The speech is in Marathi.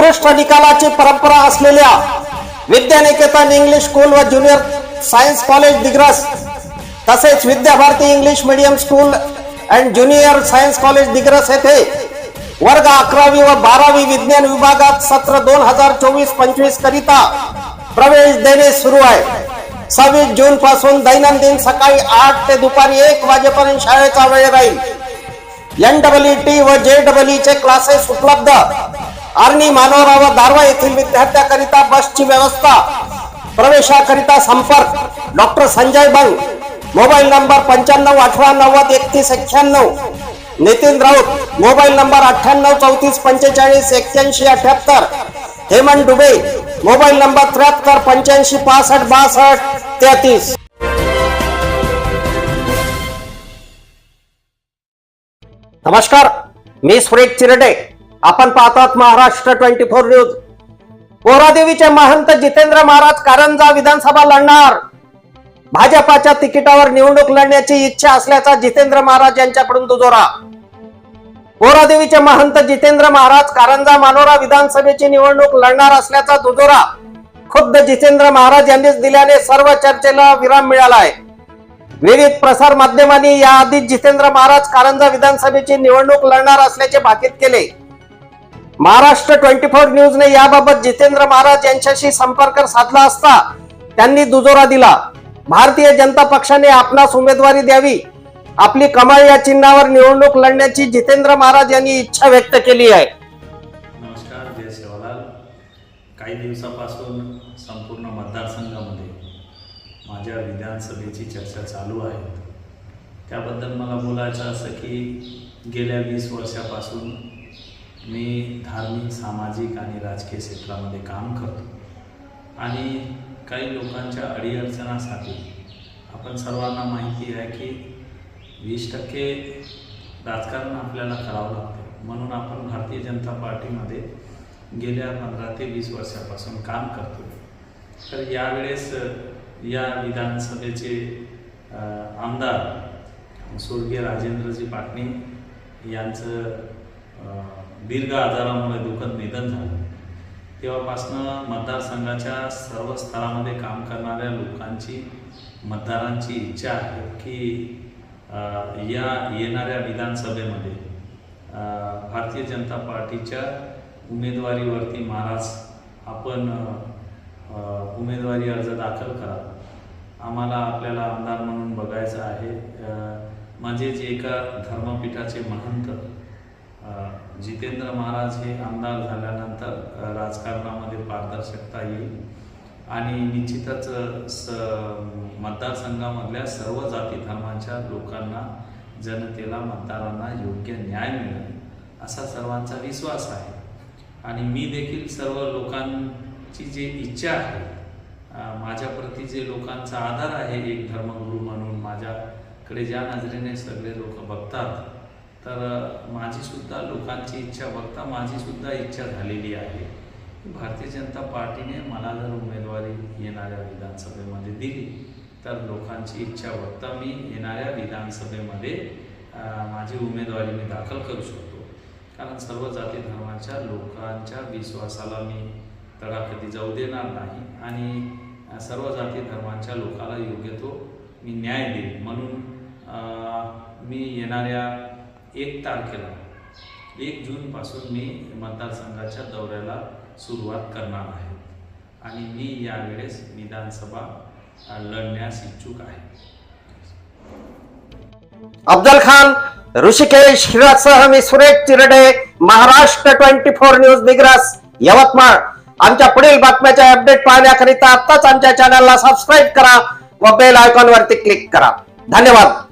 उत्कृष्ट निकालाची परंपरा असलेल्या विद्यानिकेतन इंग्लिश स्कूल व ज्युनियर सायन्स कॉलेज दिग्रस तसेच Vidyabharati English medium school and junior science college Digras येथे वर्ग अकरावी व बारावी विज्ञान विभागात सत्र दोन हजार चोवीस पंचवीस करिता प्रवेश देणे सुरू आहे. सव्वीस जून पासून दैनंदिन सकाळी आठ ते दुपारी एक वाजेपर्यंत शाळेचा वेळ राहील. एन डबल टी व जे डबल चे क्लासेस उपलब्ध. आर्णी मानोरा व दारवा येथील विद्यार्थ्याकरिता बसची व्यवस्था प्रवेशाकरिता संपर्क doctor Sanjay Bang mobile number पंच्याण्णव अठरा नव्वद एकतीस एक्क्याण्णव नितीन राऊत मोबाईल नंबर अठ्ठ्याण्णव चौतीस पंचेचाळीस एक्क्याऐंशी अठ्याहत्तर हेमंत डुबे मोबाईल नंबर त्र्याहत्तर पंच्याऐंशी पासष्ट बासष्ट तेहतीस. नमस्कार मी सुरेश चिरडे. आपण पाहतात महाराष्ट्र ट्वेंटी फोर न्यूज. पोरादेवीचे महंत जितेंद्र महाराज कारंजा विधानसभा लढणार. भाजपाच्या तिकिटावर निवडणूक लढण्याची इच्छा असल्याचा जितेंद्र महाराज यांच्याकडून दुजोरा. कोरादेवीचे महंत जितेंद्र महाराज कारंजा मानोरा विधानसभेची निवडणूक लढणार असल्याचा दुजोरा. खुद्द जितेंद्र महाराज यांनीच दिल्याने सर्व चर्चेला विराम मिळाला आहे विविध प्रसार माध्यमांनी याआधीच जितेंद्र महाराज कारंजा विधानसभेची निवडणूक लढणार असल्याचे भाकीत केले. महाराष्ट्र ट्वेंटी फोर न्यूजने याबाबत जितेंद्र महाराज यांच्याशी संपर्क साधला असता त्यांनी दुजोरा दिला. भारतीय जनता पक्षाने आपणास उमेदवारी द्यावी. आपली कमाल या चिन्हावर निवडणूक लढण्याची जितेंद्र महाराज यांनी इच्छा व्यक्त केली आहे. नमस्कार जय सेवालाल. काही दिवसापासून संपूर्ण मतदारसंघामध्ये माझ्या विधानसभेची चर्चा चालू आहे. त्याबद्दल मला बोलायचं असं की गेल्या वीस वर्षापासून मी धार्मिक सामाजिक आणि राजकीय क्षेत्रामध्ये काम करतो. आणि काही लोकांच्या अडीअडचणासाठी आपण सर्वांना माहिती आहे की वीस टक्के राजकारण आपल्याला करावं लागतं. म्हणून आपण भारतीय जनता पार्टीमध्ये गेल्या पंधरा ते वीस वर्षापासून काम करतो. तर यावेळेस या विधानसभेचे आमदार स्वर्गीय राजेंद्रजी पाटणी यांचं दीर्घ आजारामुळे दुःखद निधन झालं. तेव्हापासनं मतदारसंघाच्या सर्व स्तरामध्ये काम करणाऱ्या लोकांची मतदारांची इच्छा आहे की या येणाऱ्या विधानसभेमध्ये भारतीय जनता पार्टीच्या उमेदवारीवरती महाराज आपण उमेदवारी अर्ज दाखल करा. आम्हाला आपल्याला आमदार म्हणून बघायचं आहे. म्हणजे जे एका धर्मपीठाचे महंत जितेंद्र महाराज हे आमदार झाल्यानंतर राजकारणामध्ये पारदर्शकता येईल. आणि निश्चितच स मतदारसंघामधल्या सर्व जाती धर्माच्या लोकांना जनतेला मतदारांना योग्य न्याय मिळेल असा सर्वांचा विश्वास आहे. आणि मी देखील सर्व लोकांची जी इच्छा आहे माझ्याप्रती जे लोकांचा आधार आहे एक धर्मगुरू म्हणून माझ्याकडे ज्या नजरेने सगळे लोक बघतात तर माझीसुद्धा लोकांची इच्छा बघता माझीसुद्धा इच्छा झालेली आहे. की भारतीय जनता पार्टीने मला जर उमेदवारी येणाऱ्या विधानसभेमध्ये दिली तर लोकांची इच्छा बघता मी येणाऱ्या विधानसभेमध्ये माझी उमेदवारी मी दाखल करू शकतो. कारण सर्व जाती धर्माच्या लोकांच्या विश्वासाला मी तडा कधी जाऊ देणार नाही आणि सर्व जाती धर्मांच्या लोकाला योग्य तो मी न्याय देईन. म्हणून मी येणाऱ्या एक तारखेला एक जूनपासून मी मतदारसंघाच्या दौऱ्याला सुरुवात करणार आहे. आणि मी यावेळेस विधानसभा लढण्यास इच्छुक आहे. अफजल खान ऋषिकेश हिरासह मी Suresh Chirde Maharashtra twenty four news Digras Yavatmal. आमच्या पुढील बातम्याच्या अपडेट पाहण्याकरिता आत्ताच आमच्या चॅनलला सबस्क्राईब करा व बेल आयकॉन वरती क्लिक करा. धन्यवाद.